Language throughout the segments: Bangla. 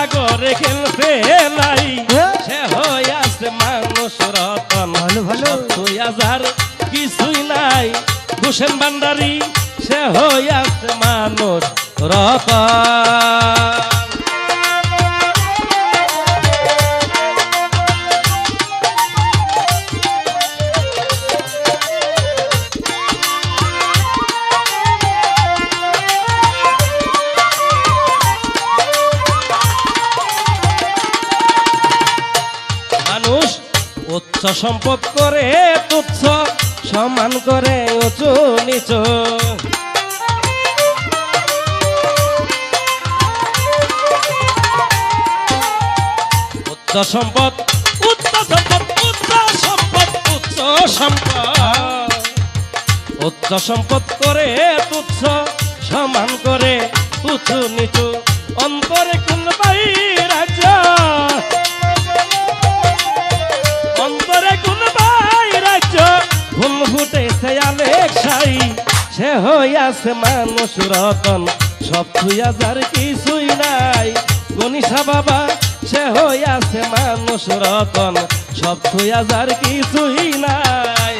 সাগরে খেলতে নাই। সে হইয়াছে মানুষ রতন। ভালো হাজার কিছুই নাই। হুসেন ভান্ডারি সে হইয়াছে মানুষ রতন। মানুষ উচ্চ সম্পদ করে, তুচ্ছ সম্মান করে, উঁচু, নিচু। উচ্চ সম্পদ উচ্চ সম্পদ উচ্চ সম্পদ উচ্চ সম্পদ। উচ্চ সম্পদ করে, তুচ্ছ সমান করে, উঁচু, নিচু। অন্তরে ফুল ফুটেছে আলেক সাই সে হইয়াছে মানুষ রতন, সব থুইয়া যার কিছুই নাই। গনিসা বাবা, সে হইয়াছে মানুষ রতন, সব থুইয়া যার কিছুই নাই।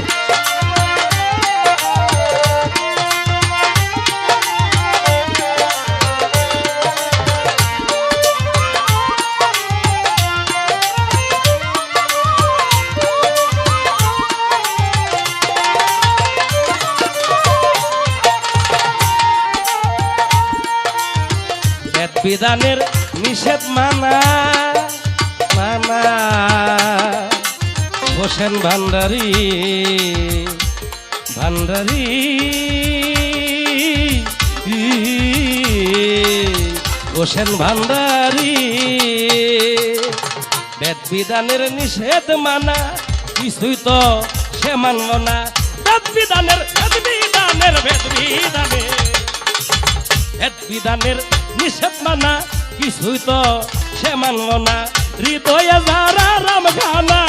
বিধানের নিষেধ মানা মানা। হোসেন ভান্ডারি ভান্ডারি। হোসেন ভান্ডারি। বেদ বিধানের নিষেধ মানা, কিছুই তো সে মানল না। বেদ বিধানের বেদ বিধানের বেদ বিধানের। ভেদ বিধানের নিষেধ মানা কিছুই তো সে মানব না। হৃদয়ে যারা রাম খানা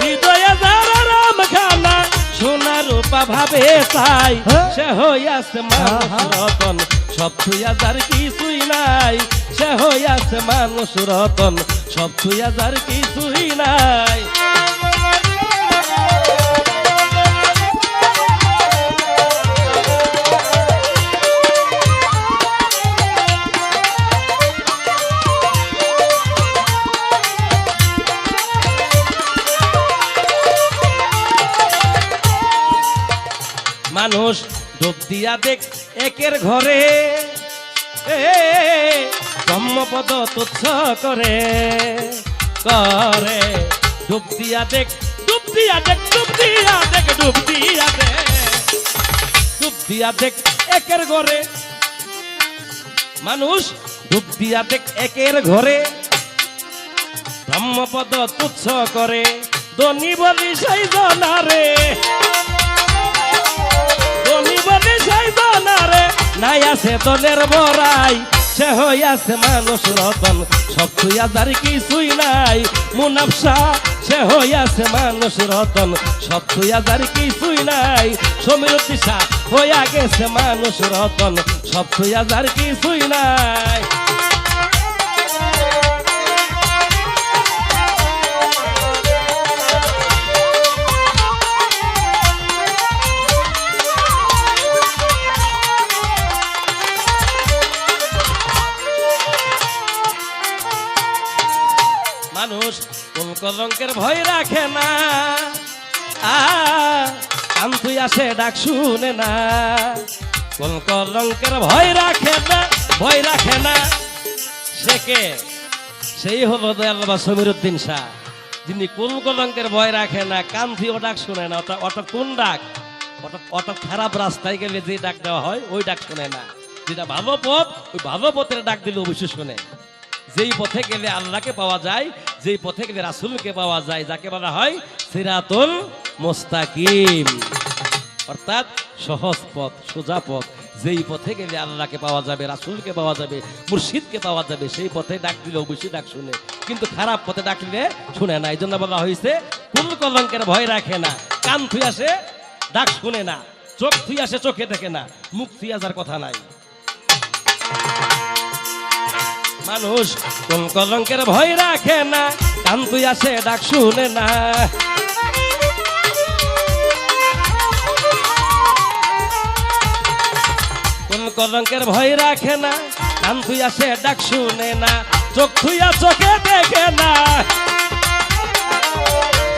হৃদয়ে যারা রাম খানা সোনা রূপা ভাবে চাই। সে হইয়াছে মানুষ রতন সব থুইয়া যার কিছুই নাই। সে হইয়াছে মানুষ রতন সব থুইয়া যার কিছুই নাই। মানুষ ডুব দিয়া দেখ একের ঘরে। ব্রহ্মপদ তুচ্ছ করে করে। ডুব দিয়া দেখ, ডুব দিয়া দেখ, ডুব দিয়া দেখ, ডুব দিয়া দেখ। ডুব দিয়া দেখ একের ঘরে। মানুষ ডুব দিয়া দেখ একের ঘরে। ব্রহ্মপদ তুচ্ছ করে, ধনী বলি সেই জনারে। নাই আছে দলের বড়াই। সে হইয়াছে মানুষ রতন, সব তুইয়া যার কিছুই নাই। মুনাফসা, সে হইয়াছে মানুষ রতন, সব তুইয়া যার কিছুই নাই। সমীর দিশা হইয়া গেছে মানুষ রতন, সব যার কিছুই নাই। কলঙ্কের ভয় রাখে না। আ কান্তুই আসে, ডাক শুনে না। কোন কলঙ্কের ভয় রাখে না, ভয় রাখে না। সে কে? সেই হলো দয়াল সমীর উদ্দিন শাহ। যিনি কোন কলঙ্কের ভয় রাখে না, কান্তি ও ডাক শুনে না। অর্থাৎ অর্থাৎ কোন ডাক? অর্থাৎ অর্থাৎ খারাপ রাস্তায় গেলে যে ডাক দেওয়া হয়, ওই ডাক শোনে না। যেটা ভালো পথ, ওই ভালো পথের ডাক দিলে অবশ্যই শোনে। যেই পথে গেলে আল্লাহকে পাওয়া যায় যেই পথে গেলে রাসূলকে পাওয়া যায়, যাকে বলা হয় সিরাতুল মুস্তাকিম। অর্থাৎ সহজ পথ, সোজা পথ। যেই পথে গেলে আল্লাহকে পাওয়া যাবে, রাসুলকে পাওয়া যাবে, মুর্শিদকে পাওয়া যাবে, সেই পথে ডাক দিলে অবশ্যই ডাক শুনে। কিন্তু খারাপ পথে ডাকলে শুনে না এই জন্য বলা হয়েছে কুল কলঙ্কের ভয় রাখে না। কান থুই আসে, ডাক শুনে না। চোখ থুই আসে, চোখে দেখে না। মুখ থুই আসার কথা নাই। মানুষ, কোন কলঙ্কের ভয় রাখে না কান তুই আসে, ডাক শুনে না। কোন কলঙ্কের ভয় রাখে না কান তুই আসে, ডাক শুনে না। চোখ থুইয়া চোখে দেখে না।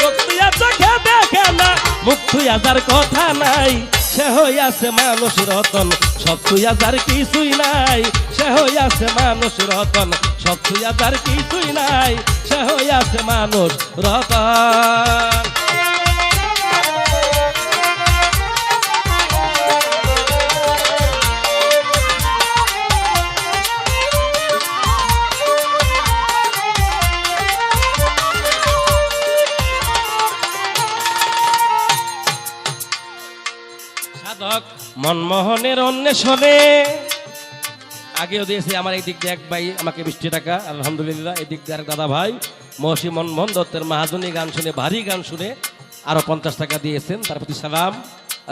চোখ থুইয়া চোখে দেখে না। মুখ থুইয়া যার কথা নাই সে হইয়াছে মানুষ রতন, সব থুইয়া যার কিছুই নাই। সে হইয়াছে মানুষ রতন, সব থুইয়া যার কিছুই নাই। সে হইয়াছে মানুষ রতন। সাধক মনমোহনের অন্বেষণে। আগেও দিয়েছি, আমার এই দিক এক ভাই আমাকে বিশটি টাকা, আলহামদুলিল্লাহ, এই দিক দিয়ে আরেক দাদা ভাই মহসী মনমোহন দত্তের মাহাজনী গান শুনে, ভারী গান শুনে আরও পঞ্চাশ টাকা দিয়েছেন, তার প্রতি সালাম।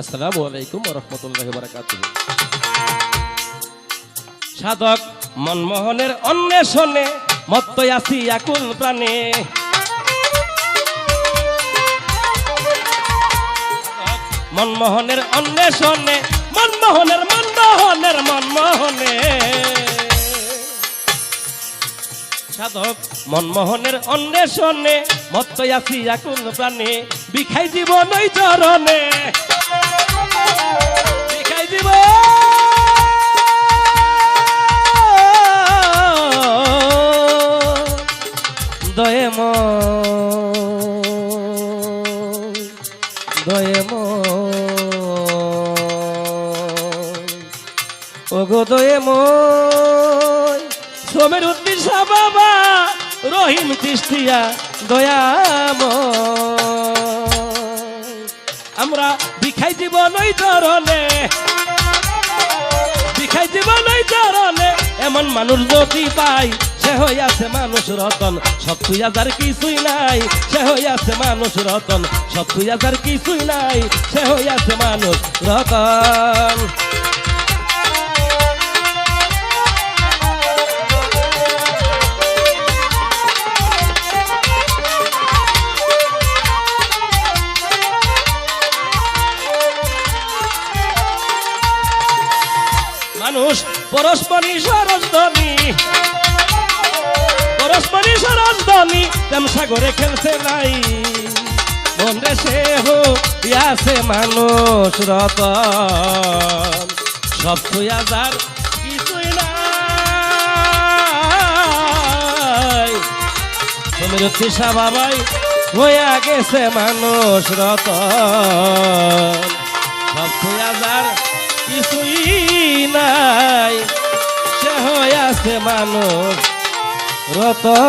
আসসালামু আলাইকুম রহমতুল্লাহ বারাকাত সাধক মনমোহনের অন্বেষণে মত্ত আছি আকুল প্রাণে মনমোহনের অন্বেষণে, মনমোহনের মনমোহনের মনমোহনে। সাধক, মনমোহনের অন্বেষণে মত্ত আছি আকুল প্রাণে বিখাই জীবন ওই চরণে। বিখাই জীব সোমের উদ্দিশা বাবা, রহিম তিস্তিয়া দয়াম আমরা বিখাই জীবন ওই চরণে বিখাই জীবন ওই চরণে। এমন মানুষ যদি পাই, সে হইয়াছে মানুষ রতন। সব তুই হাজার কিছুই নাই, সে হইয়াছে মানুষ রতন। সব তুই হাজার কিছুই নাই, সে হইয়াছে মানুষ রতন। মানুষ পরস্পরই সরস্বতী পরস্পরই সরস্বতী তেম সাগরে খেলছে নাই। মন সে ইয়াছে মানুষ রতন। সব তুই হাজার কিছুই নাই। তুমি রত্তিসা বাবাই হইয়া গেছে মানুষ রতন। সব তুই হাজার কিছুই নাই সে আছে মানুষ রতন।